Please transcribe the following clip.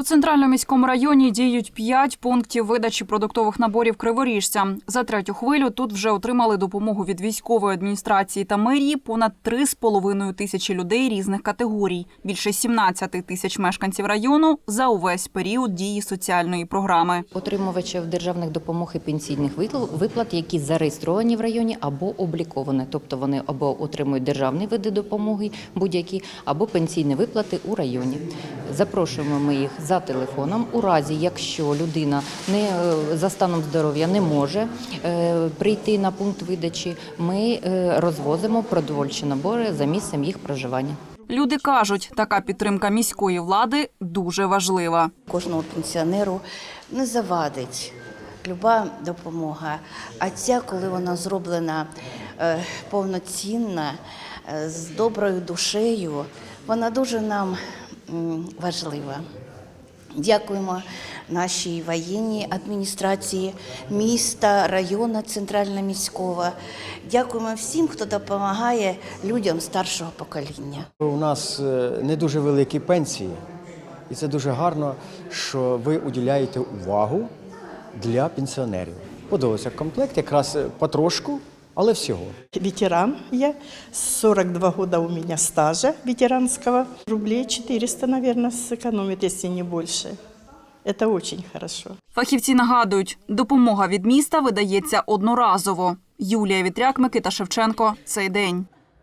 У центральному міському районі діють п'ять пунктів видачі продуктових наборів криворіжцям. За третю хвилю тут вже отримали допомогу від військової адміністрації та мерії понад 3,5 тисячі людей різних категорій, більше 17 тисяч мешканців району за увесь період дії соціальної програми. Отримувачів державних допомог і пенсійних виплат, які зареєстровані в районі або обліковані, тобто вони або отримують державні види допомоги, будь-які, або пенсійні виплати у районі. Запрошуємо ми їх за телефоном. У разі, якщо людина не е, за станом здоров'я не може е, прийти на пункт видачі, ми е, розвозимо продовольчі набори за місцем їх проживання. Люди кажуть, така підтримка міської влади дуже важлива. кожному пенсіонеру не завадить люба допомога. А ця, коли вона зроблена е, повноцінна, е, з доброю душею, вона дуже нам важлива. Дякуємо нашій воєнній адміністрації міста, району центрально міського. Дякуємо всім, хто допомагає людям старшого покоління. У нас е, не дуже великі пенсії, і це дуже гарно, що ви уділяєте увагу для пенсіонерів. Подивилося комплект, якраз е, потрошку, але всього. Ветеран я, 42 года у меня стажа ветеранского. Рублей 400, наверное, сэкономит, если не больше. Це очень хорошо. Фахівці нагадують, допомога від міста видається одноразово. Юлія Вітряк, Микита Шевченко. Цей день.